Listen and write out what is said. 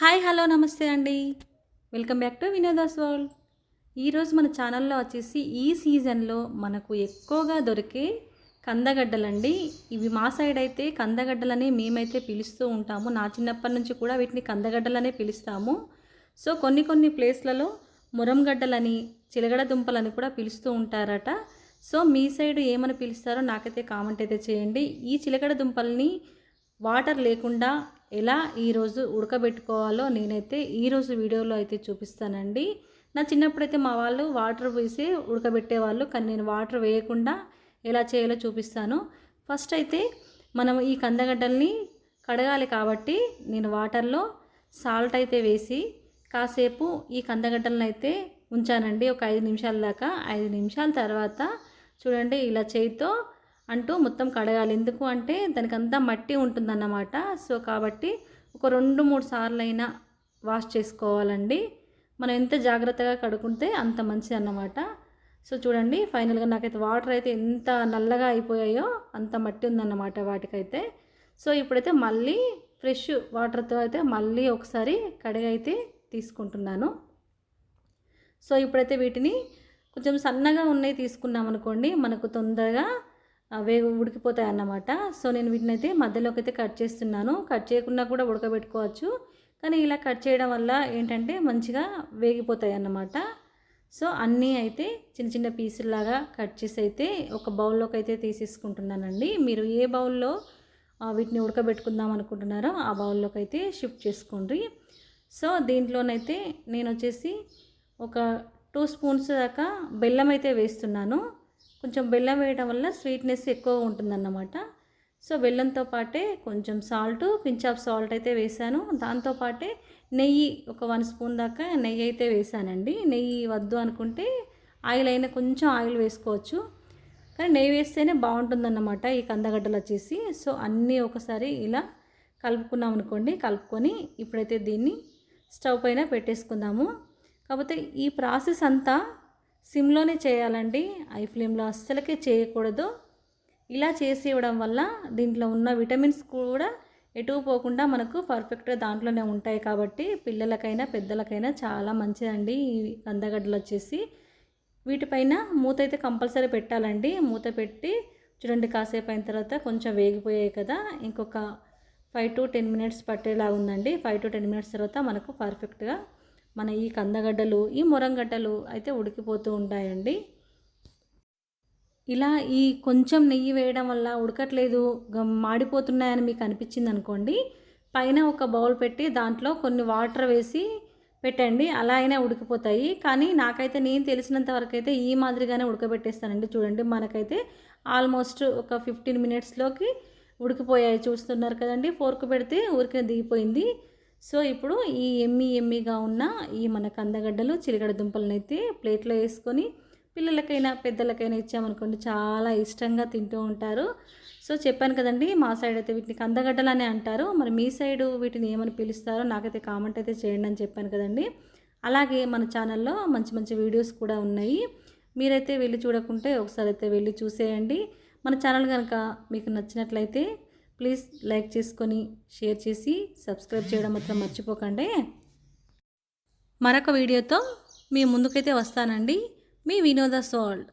Hi hello నమస్తే అండి. Welcome back to Vinoda's world. ఈరోజు మన ఛానల్లో వచ్చేసి ఈ సీజన్లో మనకు ఎక్కువగా దొరికే కందగడ్డలండి. ఇవి మా సైడ్ అయితే కందగడ్డలనే మేమైతే పిలుస్తూ ఉంటాము. నా చిన్నప్పటి నుంచి కూడా వీటిని కందగడ్డలనే పిలుస్తాము. సో కొన్ని కొన్ని ప్లేస్లలో మురంగడ్డలని చిలగడ దుంపలని కూడా పిలుస్తూ ఉంటారట. సో మీ సైడ్ ఏమని పిలుస్తారో నాకైతే కామెంట్ అయితే చేయండి. ఈ చిలకడ దుంపల్ని వాటర్ లేకుండా ఎలా ఈరోజు ఉడకబెట్టుకోవాలో నేనైతే ఈరోజు వీడియోలో అయితే చూపిస్తానండి. నా చిన్నప్పుడైతే మా వాళ్ళు వాటర్ వేసి ఉడకబెట్టేవాళ్ళు కానీ నేను వాటర్ వేయకుండా ఎలా చేయాలో చూపిస్తాను. ఫస్ట్ అయితే మనం ఈ కందగడ్డల్ని కడగాలి కాబట్టి నేను వాటర్లో సాల్ట్ అయితే వేసి కాసేపు ఈ కందగడ్డలను అయితే ఉంచానండి. ఒక ఐదు నిమిషాల దాకా. ఐదు నిమిషాల తర్వాత చూడండి ఇలా చేయితో అంటూ మొత్తం కడగాలి. ఎందుకు అంటే దానికంతా మట్టి ఉంటుందన్నమాట. సో కాబట్టి ఒక రెండు మూడు సార్లు అయినా వాష్ చేసుకోవాలండి. మనం ఎంత జాగ్రత్తగా కడుక్కుంటే అంత మంచిది అన్నమాట సో చూడండి ఫైనల్గా నాకైతే వాటర్ అయితే ఎంత నల్లగా అయిపోయాయో అంత మట్టి ఉందన్నమాట వాటికైతే. సో ఇప్పుడైతే మళ్ళీ ఫ్రెష్ వాటర్తో అయితే మళ్ళీ ఒకసారి కడిగైతే తీసుకుంటున్నాను. సో ఇప్పుడైతే వీటిని కొంచెం సన్నగా ఉన్నాయి తీసుకున్నాం అనుకోండి మనకు తొందరగా అవే ఉడికిపోతాయి అన్నమాట సో నేను వీటిని అయితే మధ్యలోకి అయితే కట్ చేస్తున్నాను. కట్ చేయకుండా కూడా ఉడకబెట్టుకోవచ్చు. కానీ ఇలా కట్ చేయడం వల్ల ఏంటంటే మంచిగా వేగిపోతాయి అన్నమాట సో అన్నీ అయితే చిన్న చిన్న పీసుల్లాగా కట్ చేసి అయితే ఒక బౌల్లోకి అయితే తీసేసుకుంటున్నానండి. మీరు ఏ బౌల్లో వీటిని ఉడకబెట్టుకుందాం అనుకుంటున్నారో ఆ బౌల్లోకి అయితే షిఫ్ట్ చేసుకోండి. సో దీంట్లోనైతే నేను వచ్చేసి ఒక టూ స్పూన్స్ దాకా బెల్లం అయితే వేస్తున్నాను. కొంచెం బెల్లం వేయడం వల్ల స్వీట్నెస్ ఎక్కువ ఉంటుందన్నమాట. సో బెల్లంతో పాటే కొంచెం సాల్ట్ పించ్ ఆఫ్ సాల్ట్ అయితే వేసాను. దాంతోపాటే నెయ్యి ఒక వన్ స్పూన్ దాకా నెయ్యి అయితే వేసానండి. నెయ్యి వద్దు అనుకుంటే ఆయిల్ అయినా కొంచెం ఆయిల్ వేసుకోవచ్చు. కానీ నెయ్యి వేస్తేనే బాగుంటుందన్నమాట ఈ కందగడ్డలు వచ్చేసి. సో అన్నీ ఒకసారి ఇలా కలుపుకున్నాం అనుకోండి కలుపుకొని ఇప్పుడైతే దీన్ని స్టవ్ పైన పెట్టేసుకుందాము. కాకపోతే ఈ ప్రాసెస్ అంతా సిమ్లోనే చేయాలండి. ఐ ఫ్లేమ్లో అస్సలకే చేయకూడదు. ఇలా చేసి ఇవ్వడం వల్ల దీంట్లో ఉన్న విటమిన్స్ కూడా ఎటు పోకుండా మనకు పర్ఫెక్ట్గా దాంట్లోనే ఉంటాయి కాబట్టి పిల్లలకైనా పెద్దలకైనా చాలా మంచిదండి ఈ కందగడ్డలు వచ్చేసి. వీటిపైన మూత అయితే కంపల్సరీ పెట్టాలండి. మూత పెట్టి చూడండి కాసేపు అయిన తర్వాత కొంచెం వేగిపోయాయి కదా. ఇంకొక ఫైవ్ టు టెన్ మినిట్స్ పట్టేలా ఉందండి. ఫైవ్ టు టెన్ మినిట్స్ తర్వాత మనకు పర్ఫెక్ట్గా మన ఈ కందగడ్డలు ఈ మురంగడ్డలు అయితే ఉడికిపోతూ ఉంటాయండి. ఇలా ఈ కొంచెం నెయ్యి వేయడం వల్ల ఉడకట్లేదు మాడిపోతున్నాయని మీకు అనిపించింది అనుకోండి పైన ఒక బౌల్ పెట్టి దాంట్లో కొన్ని వాటర్ వేసి పెట్టండి అలా అయినా ఉడికిపోతాయి. కానీ నాకైతే నేను తెలిసినంత వరకు అయితే ఈ మాదిరిగానే ఉడకబెట్టేస్తానండి. చూడండి మనకైతే ఆల్మోస్ట్ ఒక ఫిఫ్టీన్ మినిట్స్లోకి ఉడికిపోయాయి. చూస్తున్నారు కదండి ఫోర్క్ పెడితే ఊరికే దిగిపోయింది. సో ఇప్పుడు ఈ ఎమ్మి ఎమ్మిగా ఉన్న ఈ మన కందగడ్డలు చిలగడ దుంపలను అయితే ప్లేట్లో వేసుకొని పిల్లలకైనా పెద్దలకైనా ఇచ్చామనుకోండి చాలా ఇష్టంగా తింటూ ఉంటారు. సో చెప్పాను కదండి మా సైడ్ అయితే వీటిని కందగడ్డలనే అంటారు. మరి మీ సైడు వీటిని ఏమని పిలుస్తారో నాకైతే కామెంట్ అయితే చేయండి అని చెప్పాను కదండి. అలాగే మన ఛానల్లో మంచి మంచి వీడియోస్ కూడా ఉన్నాయి. మీరైతే వెళ్ళి చూడకుంటే ఒకసారి అయితే వెళ్ళి చూసేయండి. మన ఛానల్ కనుక మీకు నచ్చినట్లయితే ప్లీజ్ లైక్ చేసుకొని షేర్ చేసి సబ్స్క్రైబ్ చేయడం మాత్రం మర్చిపోకండి. మరొక వీడియోతో మీ ముందుకైతే వస్తానండి. మీ వినోద సోల్డ్.